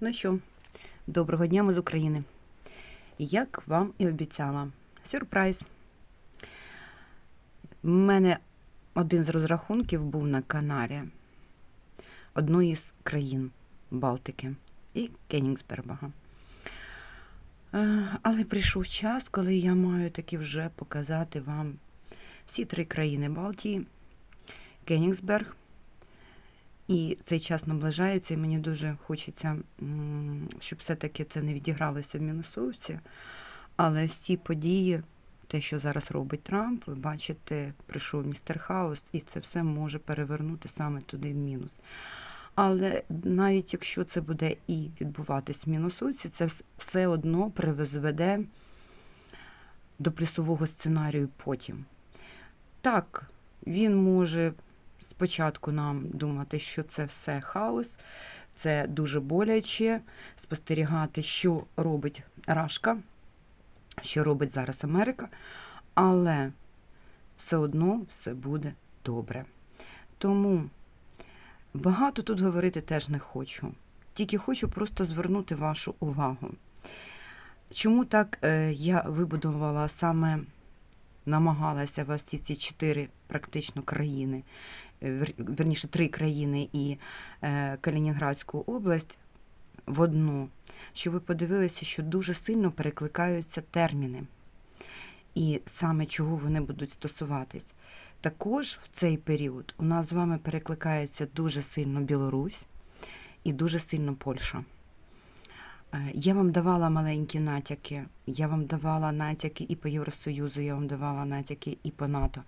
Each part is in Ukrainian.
Ну що, доброго дня ми з України. Як вам і обіцяла, сюрприз. У мене один з розрахунків був на каналі одної з країн Балтики і Кенігсберга. Е, Але прийшов час, коли я маю таки вже показати вам всі три країни Балтії, Кенігсберг. І цей час наближається, і мені дуже хочеться, щоб все-таки це не відігралося в мінусовці. Але всі події, те, що зараз робить Трамп, ви бачите, прийшов містер Хаус, і це все може перевернути саме туди в мінус. Але навіть якщо це буде і відбуватись в мінусовці, це все одно призведе до плюсового сценарію потім. Так, він може спочатку нам думати, що це все хаос, це дуже боляче спостерігати, що робить Рашка, що робить зараз Америка, але все одно все буде добре. Тому багато тут говорити теж не хочу. Тільки хочу просто звернути вашу увагу. Чому так е, я вибудувала саме, намагалася вас ці ці чотири практично країни, верніше три країни і е, Калінінградську область в одну, щоб ви подивилися, що дуже сильно перекликаються терміни, і саме чого вони будуть стосуватись. Також в цей період у нас з вами перекликається дуже сильно Білорусь і дуже сильно Польща. Е, Я вам давала маленькі натяки, я вам давала натяки і по Євросоюзу, я вам давала натяки і по НАТО.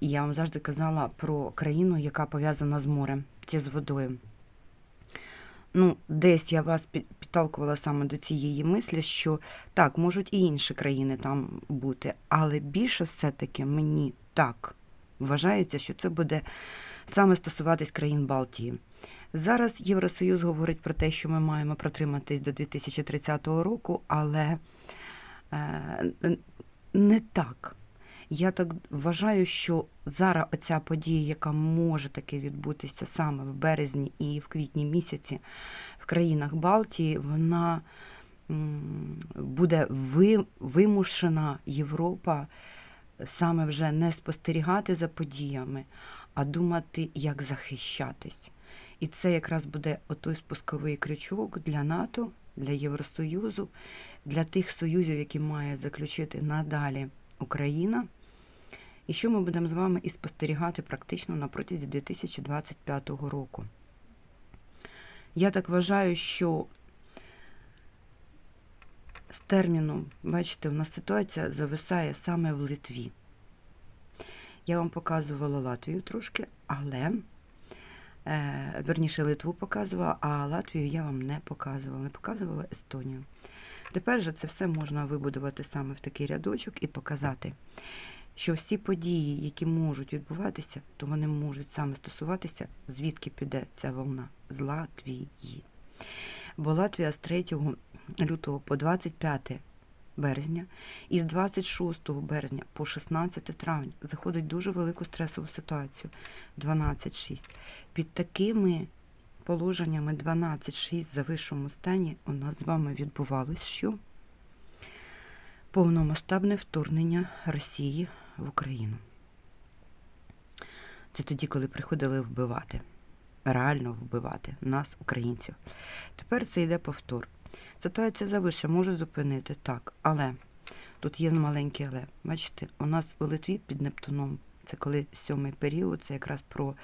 Я вам завжди казала про країну, яка пов'язана з морем чи з водою. Ну, десь я вас підталкувала саме до цієї мислі, що так, можуть і інші країни там бути, але більше все-таки мені так вважається, що це буде саме стосуватись країн Балтії. Зараз Євросоюз говорить про те, що ми маємо протриматись до 2030 року, але е, не так. Я так вважаю, що зараз оця подія, яка може таки відбутися саме в березні і в квітні місяці в країнах Балтії, вона буде вимушена Європа саме вже не спостерігати за подіями, а думати, як захищатись. І це якраз буде отой спусковий крючок для НАТО, для Євросоюзу, для тих союзів, які має заключити надалі Україна. І що ми будемо з вами і спостерігати практично на протязі 2025 року. Я так вважаю, що з терміном, бачите, у нас ситуація зависає саме в Литві. Я вам показувала Латвію трошки, але е, верніше Литву показувала, а Латвію я вам не показувала, не показувала Естонію. Тепер же це все можна вибудувати саме в такий рядочок і показати, що всі події, які можуть відбуватися, то вони можуть саме стосуватися, звідки піде ця волна з Латвії. Бо Латвія з 3 лютого по 25 березня і з 26 березня по 16 травня заходить дуже велику стресову ситуацію 12-6. Під такими положеннями 12-6 за вищому стані у нас з вами відбувалось що? Повномасштабне вторгнення Росії в Україну. Це тоді, коли приходили вбивати, реально вбивати нас, українців. Тепер це йде повтор. Ситуація завища може зупинити, так, але тут є маленький але. Бачите, у нас у Литві під Нептуном, це коли сьомий період, це якраз про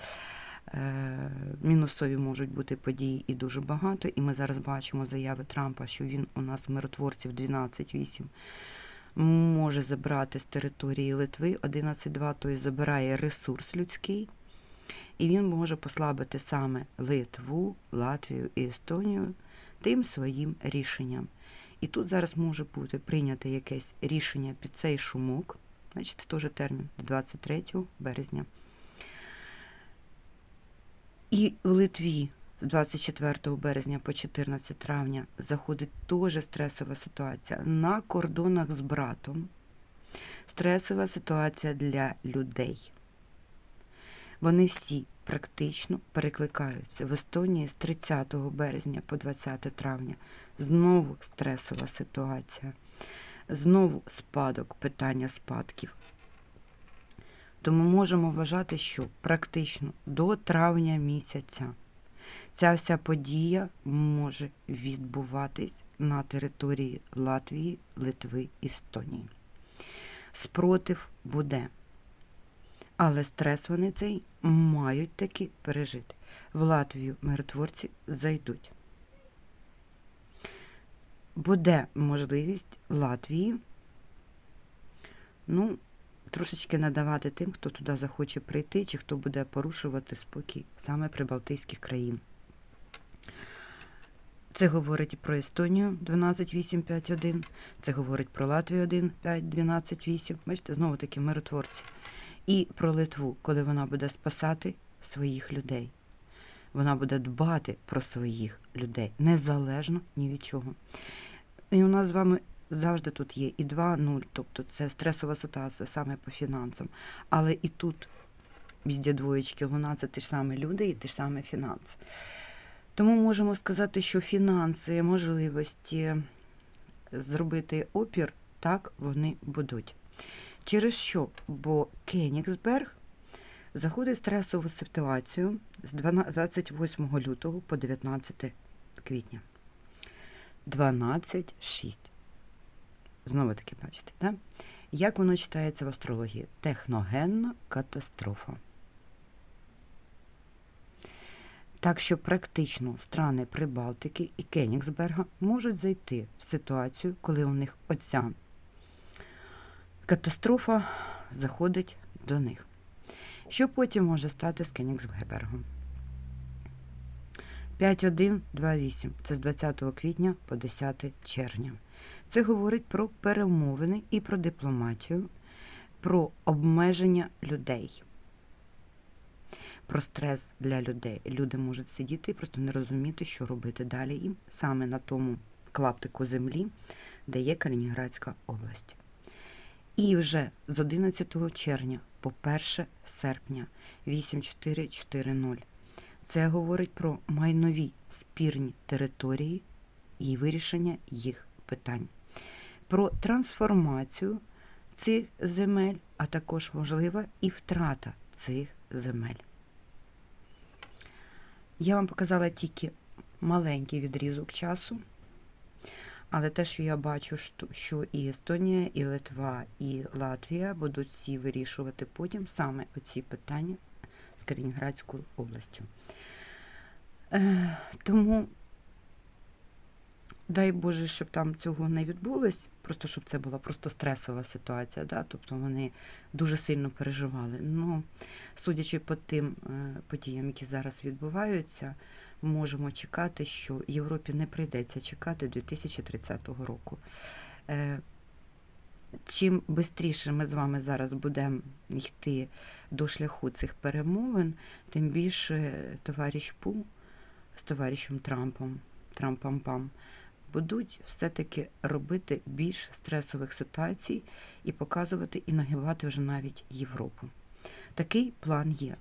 е, мінусові можуть бути події і дуже багато. І ми зараз бачимо заяви Трампа, що він у нас миротворців 12-8 може забрати з території Литви 11-2, тобто забирає ресурс людський, і він може послабити саме Литву, Латвію і Естонію тим своїм рішенням. І тут зараз може бути прийнято якесь рішення під цей шумок, значить, теж термін 23 березня. І в Литві 24 березня по 14 травня заходить теж стресова ситуація на кордонах з братом. Стресова ситуація для людей. Вони всі практично перекликаються. В Естонії з 30 березня по 20 травня знову стресова ситуація, знову спадок, питання спадків. Тому можемо вважати, що практично до травня місяця ця вся подія може відбуватись на території Латвії, Литви, Естонії. Спротив буде. Але стрес вони цей мають таки пережити. В Латвію миротворці зайдуть. Буде можливість Латвії, ну, трошечки надавати тим, хто туди захоче прийти, чи хто буде порушувати спокій саме прибалтійських країн. Це говорить про Естонію 12851, це говорить про Латвію 15128. Бачите, знову таки миротворці. І про Литву, коли вона буде спасати своїх людей. Вона буде дбати про своїх людей, незалежно ні від чого. І у нас з вами завжди тут є і 2-0, тобто це стресова ситуація саме по фінансам. Але і тут везде двоєчки луна це ті ж самі люди і ті ж самі фінанси. Тому можемо сказати, що фінанси, можливості зробити опір, так вони будуть. Через що? Бо Кенігсберг заходить в стресову ситуацію з 28 лютого по 19 квітня. 12-6. Знову таки бачите, так? Як воно читається в астрології? Техногенна катастрофа. Так що практично страни Прибалтики і Кенігсберга можуть зайти в ситуацію, коли у них оця катастрофа заходить до них. Що потім може стати з Кенігсбергом? 5128 це з 20 квітня по 10 червня. Це говорить про перемовини і про дипломатію, про обмеження людей, про стрес для людей. Люди можуть сидіти і просто не розуміти, що робити далі їм саме на тому клаптику землі, де є Калінінградська область. І вже з 11 червня по 1 серпня 8440 це говорить про майнові спірні території і вирішення їх питань, про трансформацію цих земель, а також можлива і втрата цих земель. Я вам показала тільки маленький відрізок часу, але те, що я бачу, що і Естонія, і Литва, і Латвія будуть всі вирішувати потім саме оці питання з Калінінградською областю. Е, тому, дай Боже, щоб там цього не відбулось, просто щоб це була просто стресова ситуація, да? тобто вони дуже сильно переживали. Ну, судячи по тим е, подіям, які зараз відбуваються, можемо чекати, що Європі не прийдеться чекати 2030 року. Е, чим швидше ми з вами зараз будемо йти до шляху цих перемовин, тим більше товариш Пу з товаришем Трампом, Трампам-пам, будуть все-таки робити більш стресових ситуацій і показувати і нагибати вже навіть Європу. Такий план є.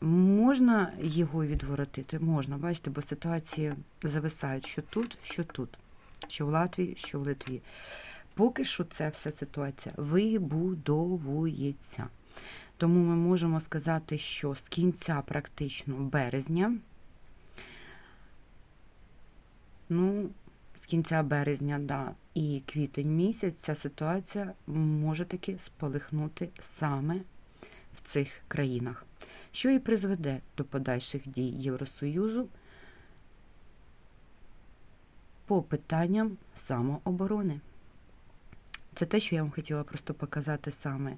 Можна його відворотити? Можна, бачите, бо ситуації зависають що тут, що тут, що в Латвії, що в Литві. Поки що ця вся ситуація вибудовується. Тому ми можемо сказати, що з кінця практично березня, ну, кінця березня, да, і квітень місяць ця ситуація може таки сполихнути саме в цих країнах, що і призведе до подальших дій Євросоюзу по питанням самооборони. Це те, що я вам хотіла просто показати саме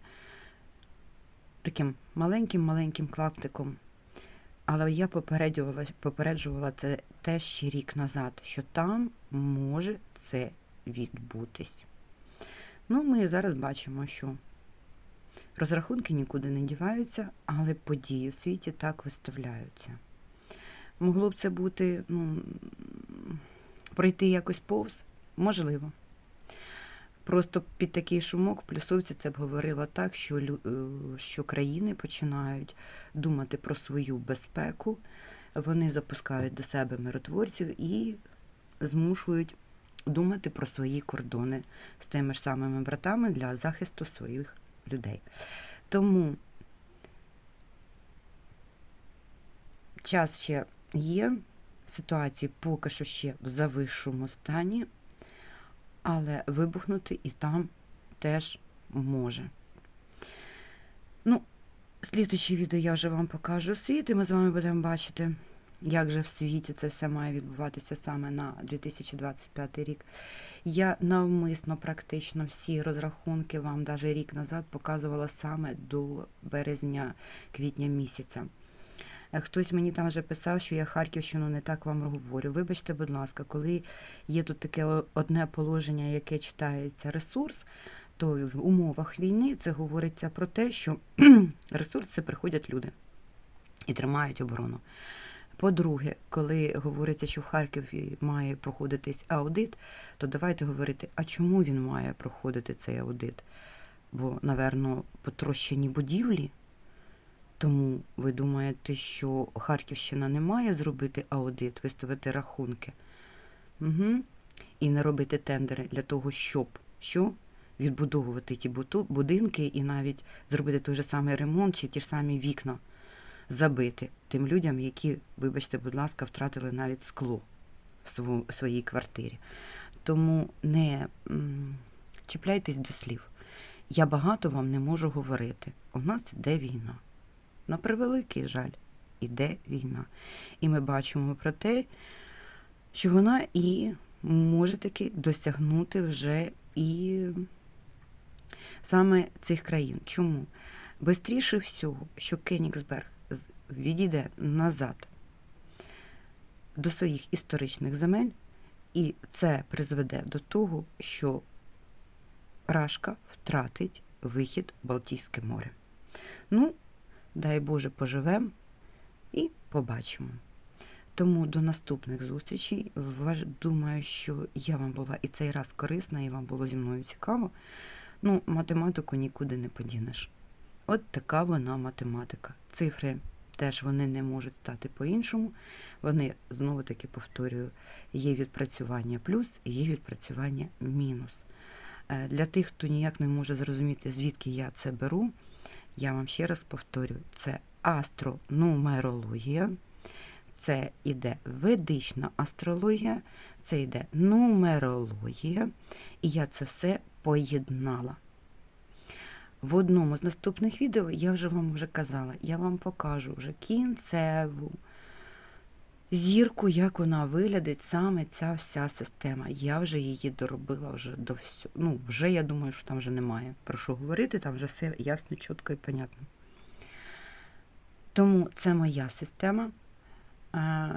таким маленьким-маленьким клаптиком. Але я попереджувала попереджувала це те ще рік назад, що там може це відбутись. Ну, ми зараз бачимо, що розрахунки нікуди не діваються, але події в світі так виставляються. Могло б це бути, ну, пройти якось повз? Можливо. Просто під такий шумок в плюсовці це б говорило так, що, е, що країни починають думати про свою безпеку, вони запускають до себе миротворців і змушують думати про свої кордони з тими ж самими братами для захисту своїх людей. Тому час ще є, ситуації поки що ще в завищому стані, але вибухнути і там теж може. Ну, слідуюче відео я вже вам покажу світ, і ми з вами будемо бачити, як же в світі це все має відбуватися саме на 2025 рік. Я навмисно практично всі розрахунки вам навіть рік назад показувала саме до березня-квітня місяця. Е, Хтось мені там вже писав, що я Харківщину не так вам говорю. Вибачте, будь ласка, коли є тут таке одне положення, яке читається ресурс, то в умовах війни це говориться про те, що ресурс це приходять люди і тримають оборону. По-друге, коли говориться, що в Харкові має проходитись аудит, то давайте говорити, а чому він має проходити цей аудит? Бо, наверно, потрощені будівлі. Тому ви думаєте, що Харківщина не має зробити аудит, виставити рахунки угу. і не робити тендери для того, щоб що? відбудовувати ті будинки і навіть зробити той же самий ремонт чи ті ж самі вікна забити тим людям, які, вибачте, будь ласка, втратили навіть скло в своїй квартирі. Тому не чіпляйтесь до слів. Я багато вам не можу говорити. У нас іде війна. На превеликий жаль, іде війна. І ми бачимо про те, що вона і може таки досягнути вже і саме цих країн. Чому? Бистріше всього, що Кенігсберг відійде назад до своїх історичних земель, і це призведе до того, що Рашка втратить вихід в Балтійське море. Ну, дай Боже, поживемо і побачимо. Тому до наступних зустрічей. Думаю, що я вам була і цей раз корисна, і вам було зі мною цікаво. Ну, математику нікуди не подінеш. От така вона математика. Цифри теж вони не можуть стати по-іншому. Вони, знову таки повторюю, є відпрацювання плюс і є відпрацювання мінус. Е, Для тих, хто ніяк не може зрозуміти, звідки я це беру, я вам ще раз повторю, це астронумерологія, це йде ведична астрологія, це йде нумерологія, і я це все поєднала. В одному з наступних відео я вже вам вже казала, я вам покажу вже кінцеву зірку, як вона виглядить, саме ця вся система. Я вже її доробила вже до всього. Ну, вже я думаю, що там вже немає про що говорити, там вже все ясно, чітко і понятно. Тому це моя система. Е,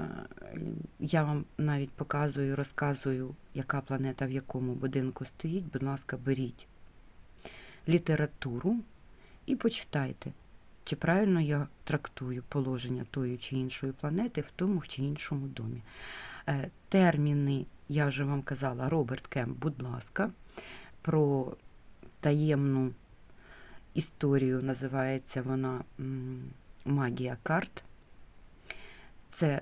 Я вам навіть показую, розказую, яка планета в якому будинку стоїть. Будь ласка, беріть літературу і почитайте, чи правильно я трактую положення тої чи іншої планети в тому чи іншому домі. Е, Терміни, я вже вам казала, Роберт Кемп, будь ласка, про таємну історію називається вона Магія карт. Це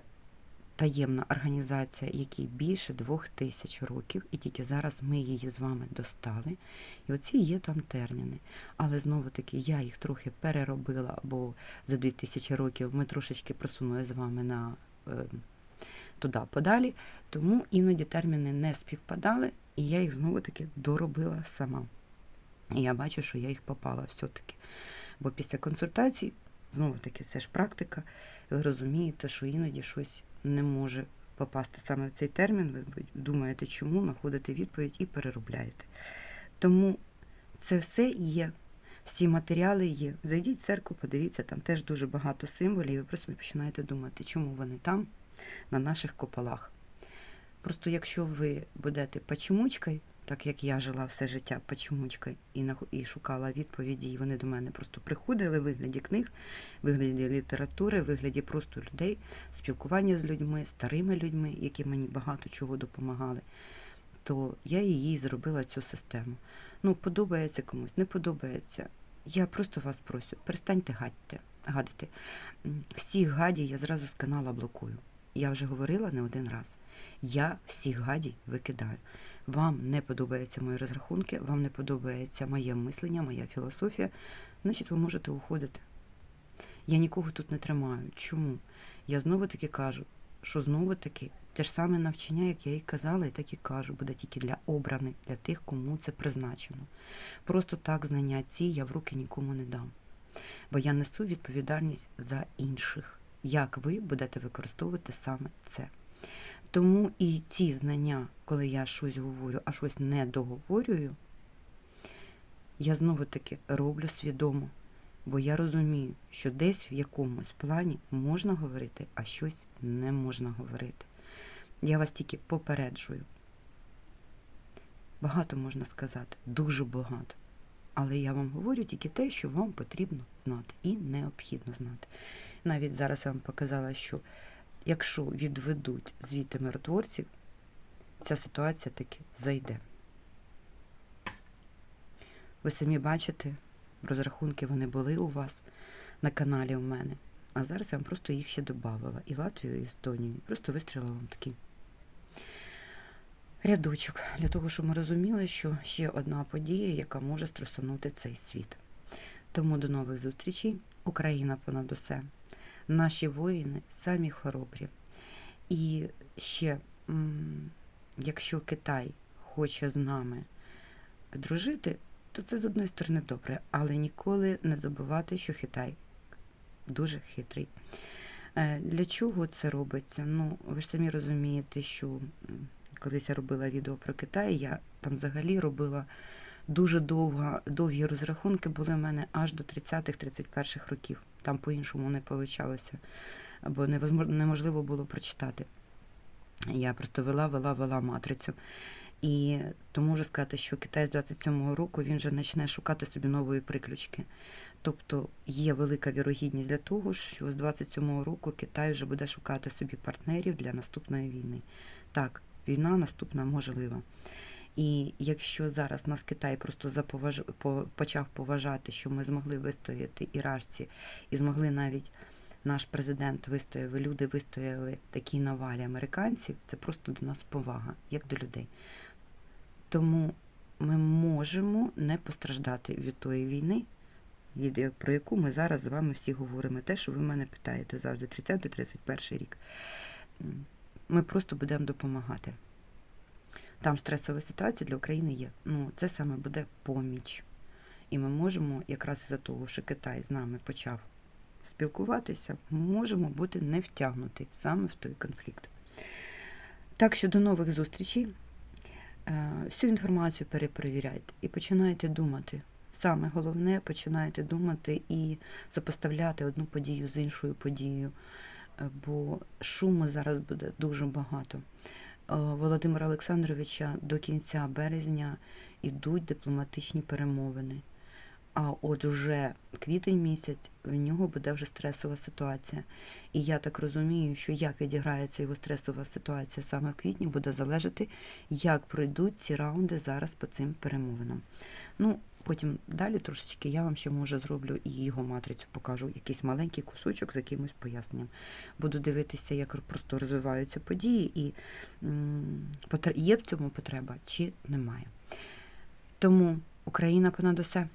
таємна організація, якій більше двох тисяч років, і тільки зараз ми її з вами достали. І оці є там терміни. Але знову таки я їх трохи переробила, бо за 2000 років ми трошечки просунули з вами на е, туди подалі, тому іноді терміни не співпадали, і я їх знову таки доробила сама. І я бачу, що я їх попала все-таки. Бо після консультацій, знову таки, це ж практика, ви розумієте, що іноді щось не може попасти саме в цей термін. Ви думаєте, чому, знаходите відповідь і переробляєте. Тому це все є. Всі матеріали є. Зайдіть в церкву, подивіться, там теж дуже багато символів, і ви просто починаєте думати, чому вони там, на наших копалах. Просто якщо ви будете почемучкою, так як я жила все життя почемучкою і, і шукала відповіді, і вони до мене просто приходили в вигляді книг, в вигляді літератури, в вигляді просто людей, спілкування з людьми, старими людьми, які мені багато чого допомагали, то я її зробила цю систему. Ну, подобається комусь, не подобається. Я просто вас прошу, перестаньте гадьте, гадити. Всіх гадій я зразу з канала блокую. Я вже говорила не один раз. Я всіх гадій викидаю. Вам не подобаються мої розрахунки, вам не подобається моє мислення, моя філософія, значить ви можете уходити. Я нікого тут не тримаю. Чому? Я знову таки кажу, що знову таки те ж саме навчання, як я і казала, і так і кажу, буде тільки для обраних, для тих, кому це призначено. Просто так знання ці я в руки нікому не дам. Бо я несу відповідальність за інших, як ви будете використовувати саме це. Тому і ці знання, коли я щось говорю, а щось не договорюю, я знову таки роблю свідомо. Бо я розумію, що десь в якомусь плані можна говорити, а щось не можна говорити. Я вас тільки попереджую. Багато можна сказати, дуже багато. Але я вам говорю тільки те, що вам потрібно знати і необхідно знати. Навіть зараз я вам показала, що якщо відведуть звідти миротворців, ця ситуація таки зайде. Ви самі бачите, розрахунки вони були у вас на каналі у мене. А зараз я вам просто їх ще додавала. І Латвію, і Естонію. Просто вистрілила вам такий рядочок для того, щоб ми розуміли, що ще одна подія, яка може струсанути цей світ. Тому до нових зустрічей. Україна понад усе. Наші воїни самі хоробрі. І ще, якщо Китай хоче з нами дружити, то це з одної сторони добре, але ніколи не забувати, що Китай дуже хитрий. Е, Для чого це робиться? Ну, ви ж самі розумієте, що колись я робила відео про Китай, я там взагалі робила дуже довго, довгі розрахунки були в мене аж до 30-31 років. Там по-іншому не вийшло, бо неможливо було прочитати. Я просто вела, вела, вела матрицю. І то можу сказати, що Китай з 27-го року він вже почне шукати собі нової приключки. Тобто є велика вірогідність для того, що з 27-го року Китай вже буде шукати собі партнерів для наступної війни. Так, війна наступна можлива. І якщо зараз нас Китай просто заповаж... по- почав поважати, що ми змогли вистояти іражці, і змогли навіть наш президент вистояв, люди вистояли такій навалі американців, це просто до нас повага, як до людей. Тому ми можемо не постраждати від тої війни, від про яку ми зараз з вами всі говоримо. Те, що ви мене питаєте завжди, 30-31 рік. Ми просто будемо допомагати. Там стресова ситуація для України є. Ну, це саме буде поміч. І ми можемо, якраз із-за того, що Китай з нами почав спілкуватися, ми можемо бути не втягнуті саме в той конфлікт. Так що до нових зустрічей. Е, Всю інформацію перепровіряйте і починайте думати. Саме головне, починайте думати і сопоставляти одну подію з іншою подією, Е, бо шуму зараз буде дуже багато. Е, Володимира Олександровича до кінця березня йдуть дипломатичні перемовини. А от уже квітень місяць в нього буде вже стресова ситуація. І я так розумію, що як відіграється його стресова ситуація саме в квітні, буде залежати, як пройдуть ці раунди зараз по цим перемовинам. Ну, потім далі трошечки я вам ще може зроблю і його матрицю, покажу якийсь маленький кусочок з якимось поясненням. Буду дивитися, як просто розвиваються події, і є в цьому потреба чи немає. Тому Україна понад усе.